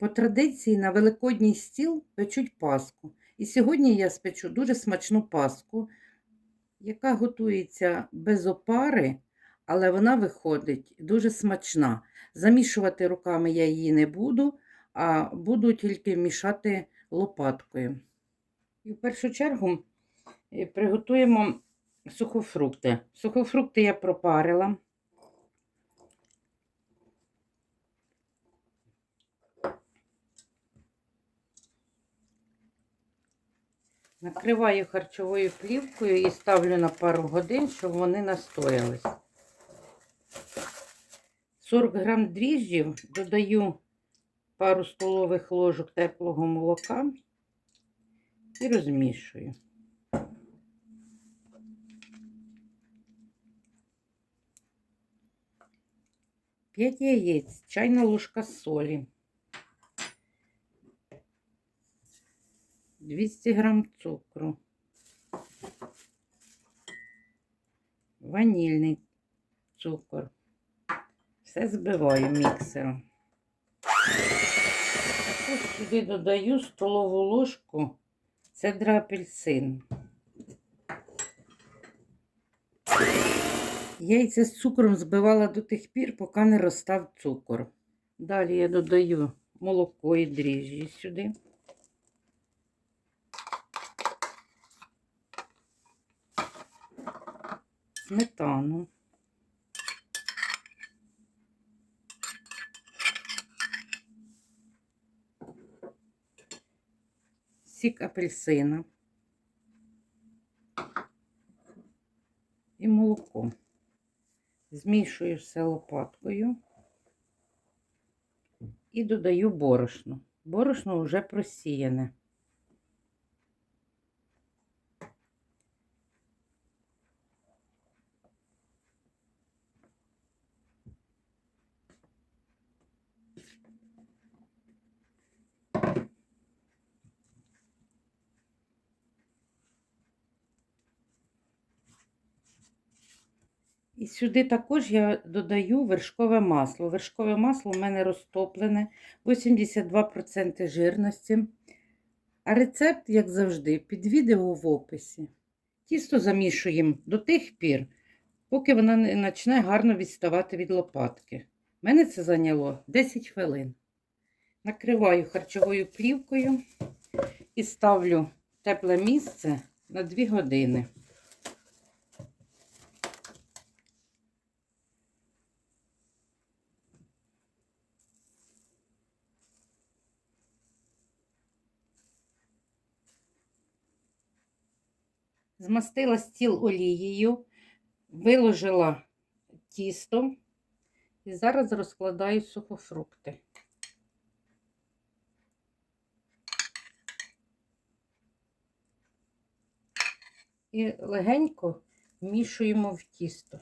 По традиції на Великодній стіл печуть паску. І сьогодні я спечу дуже смачну паску, яка готується без опари, але вона виходить дуже смачна. Замішувати руками я її не буду, а буду тільки мішати лопаткою. І в першу чергу е, приготуємо сухофрукти. Сухофрукти я пропарила. Накриваю харчовою плівкою і ставлю на пару годин, щоб вони настоялись. 40 грам дріжджів додаю пару столових ложок теплого молока і розмішую. П'ять яєць, чайна ложка солі. 200 грам цукру, ванільний цукор. Все збиваю міксером. Також сюди додаю столову ложку цедра апельсин. Яйця з цукром збивала до тих пір, поки не розстав цукор. Далі я додаю молоко і дріжджі сюди. Сметану. Сік апельсина і молоко. Змішую все лопаткою і додаю борошно. Борошно вже просіяне. Сюди також я додаю вершкове масло. Вершкове масло у мене розтоплене, 82% жирності. А рецепт, як завжди, під відео в описі. Тісто замішуємо до тих пір, поки вона не почне гарно відставати від лопатки. У мене це зайняло 10 хвилин. Накриваю харчовою плівкою і ставлю тепле місце на 2 години. Змастила стіл олією, виложила тісто і зараз розкладаю сухофрукти. І легенько вмішуємо в тісто.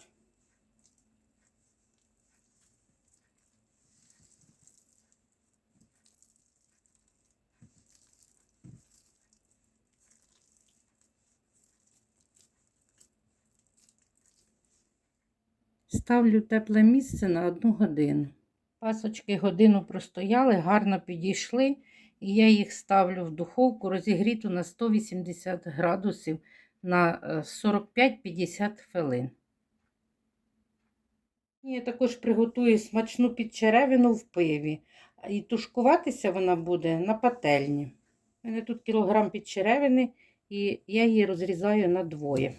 Ставлю тепле місце на одну годину. Пасочки годину простояли, гарно підійшли, і я їх ставлю в духовку розігріту на 180 градусів на 45-50 хвилин. Я також приготую смачну підчеревину в пиві, і тушкуватися вона буде на пательні. У мене тут кілограм підчеревини, і я її розрізаю на двоє.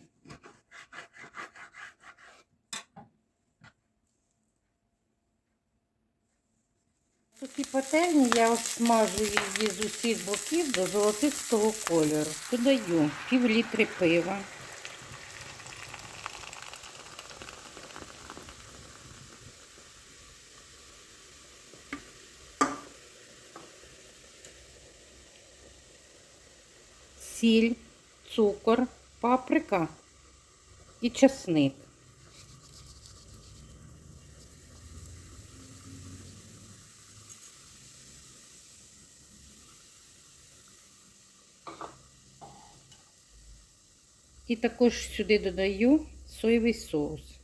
Такі пательні я обсмажу її з усіх боків до золотистого кольору. Додаю пів літри пива. Сіль, цукор, паприка і часник. І також сюди додаю соєвий соус.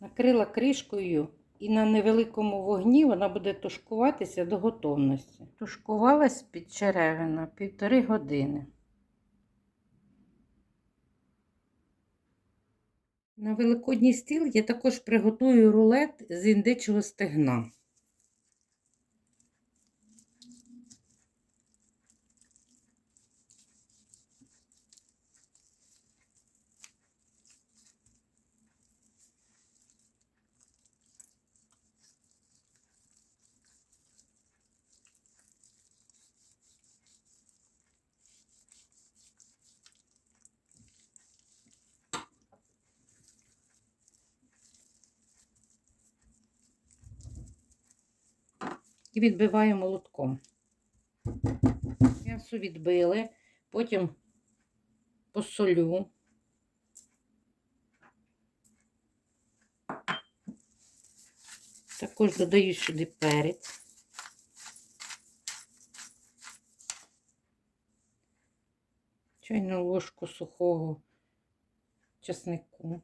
Накрила кришкою і на невеликому вогні вона буде тушкуватися до готовності. Тушкувалась під черевина півтори години. На великодній стіл я також приготую рулет з індичого стегна. І відбиваю молотком. М'ясо відбили, потім посолю. Також додаю сюди перець. Чайну ложку сухого чеснику.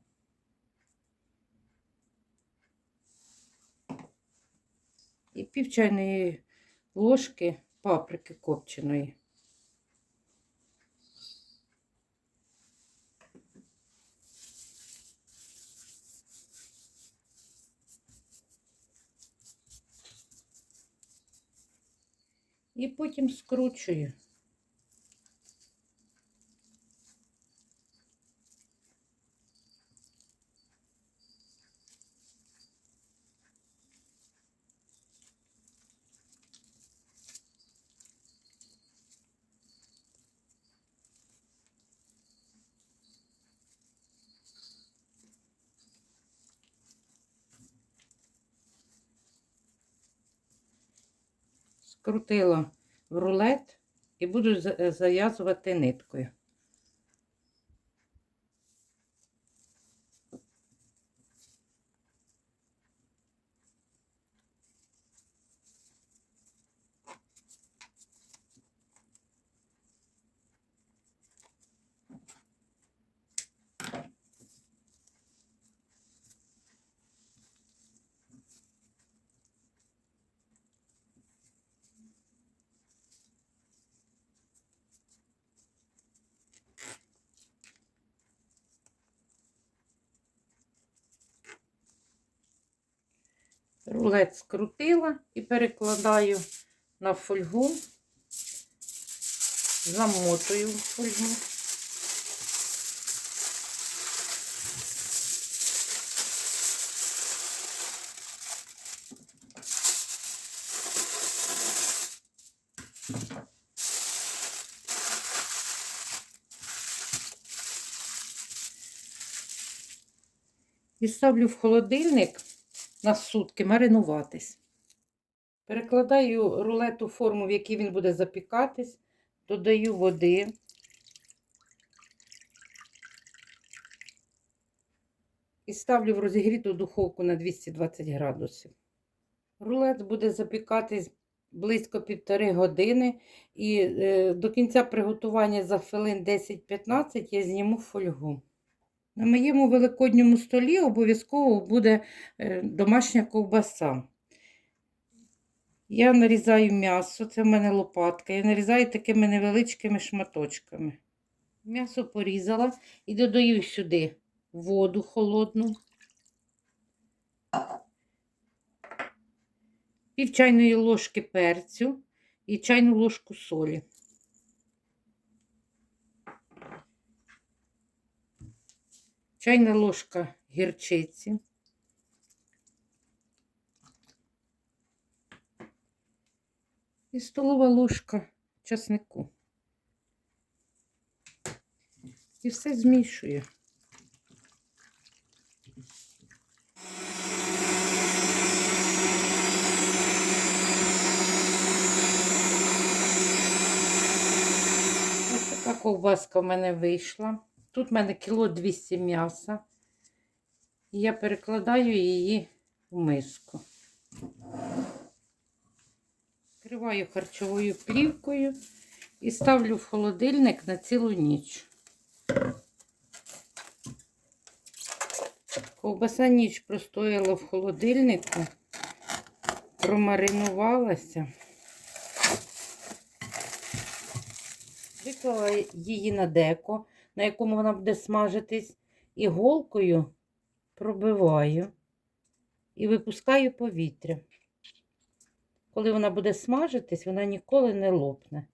І пів чайної ложки паприки копченої. І потім скручую. Скрутила в рулет і буду е, зав'язувати ниткою. Рулет скрутила і перекладаю на фольгу, замотую фольгу. І ставлю в холодильник на сутки маринуватись. Перекладаю рулет у форму, в якій він буде запікатись, додаю води. І ставлю в розігріту духовку на 220 градусів. Рулет буде запікатись близько півтори години, і е, до кінця приготування за хвилин 10-15 я зніму фольгу. На моєму великодньому столі обов'язково буде е, домашня ковбаса. Я нарізаю м'ясо, це в мене лопатка. Я нарізаю такими невеличкими шматочками. М'ясо порізала і додаю сюди воду холодну, пів чайної ложки перцю і чайну ложку солі. Чайна ложка гірчиці, і столова ложка часнику. І все змішую. Ось така ковбаска в мене вийшла. Тут в мене кіло 200 м'яса. І я перекладаю її в миску. Криваю харчовою плівкою і ставлю в холодильник на цілу ніч. Ковбаса ніч простояла в холодильнику, промаринувалася. Виклала її на деко, на якому вона буде смажитись, і голкою пробиваю і випускаю повітря. Коли вона буде смажитись, вона ніколи не лопне.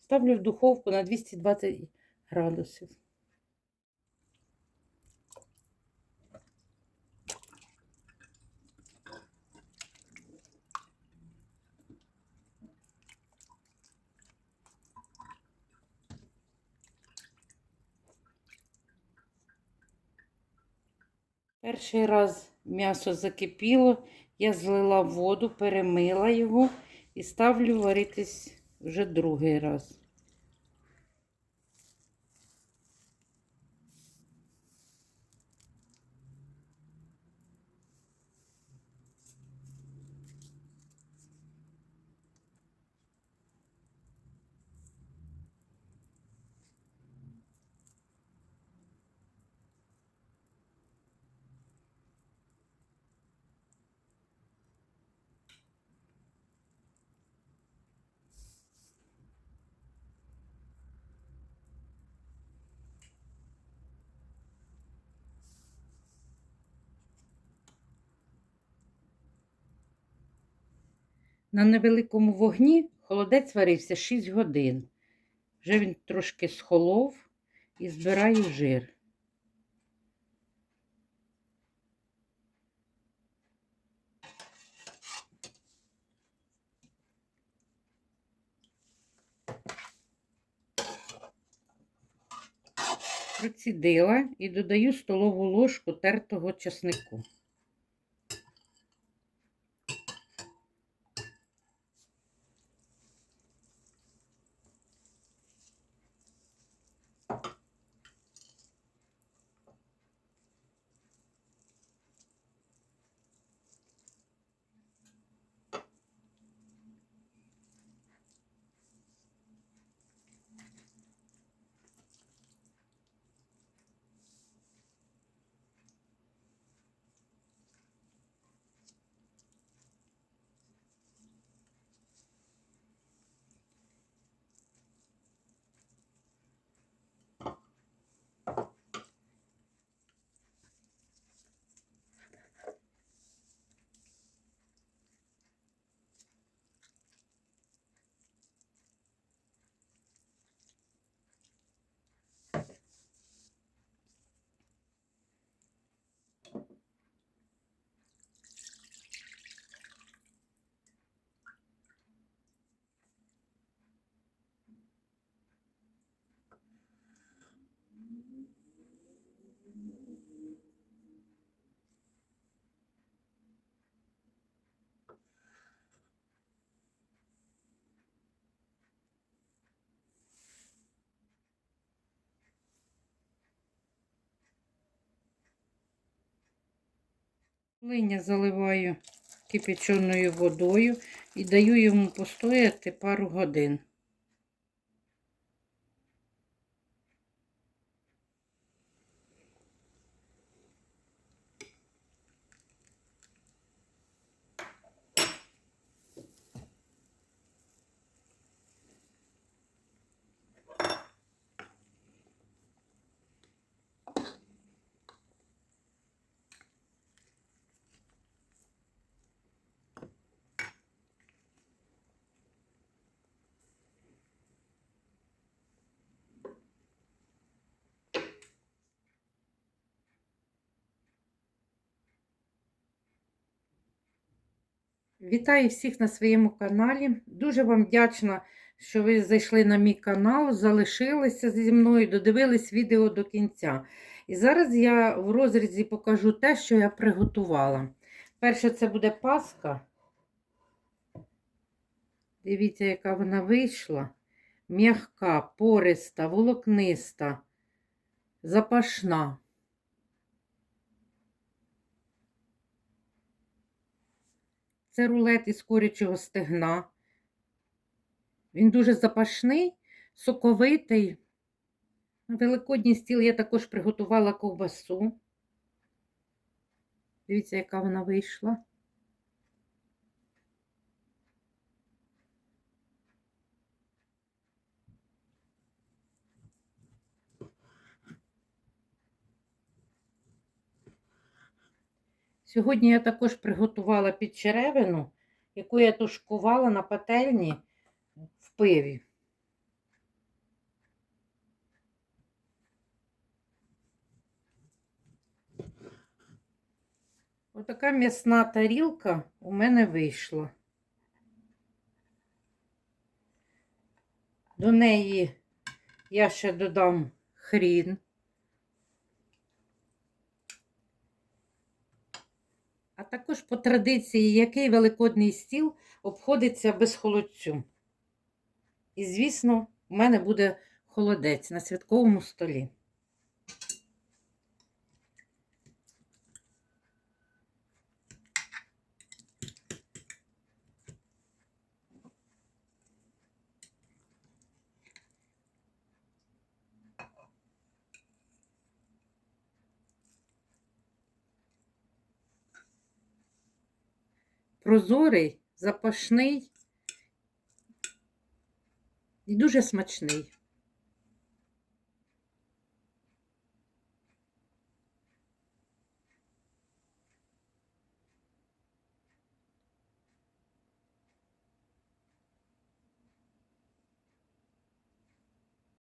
Ставлю в духовку на 220 градусів. Перший раз м'ясо закипіло, я злила воду, перемила його і ставлю варитись вже другий раз. На невеликому вогні холодець варився 6 годин. Вже він трошки схолов і збираю жир. Процідила і додаю столову ложку тертого часнику. Линя заливаю кипяченою водою і даю йому постояти пару годин. Вітаю всіх на своєму каналі. Дуже вам вдячна, що ви зайшли на мій канал, залишилися зі мною, додивились відео до кінця. І зараз я в розрізі покажу те, що я приготувала. Перше, це буде паска. Дивіться, яка вона вийшла. М'ягка, пориста, волокниста, запашна. Це рулет із курячого стегна. Він дуже запашний, соковитий. На великодній стіл я також приготувала ковбасу. Дивіться, яка вона вийшла. Сьогодні я також приготувала підчеревину, яку я тушкувала на пательні в пиві. Отака м'ясна тарілка у мене вийшла. До неї я ще додам хрін. Також по традиції, який великодний стіл обходиться без холодцю. І, звісно, в мене буде холодець на святковому столі. Прозорий, запашний і дуже смачний.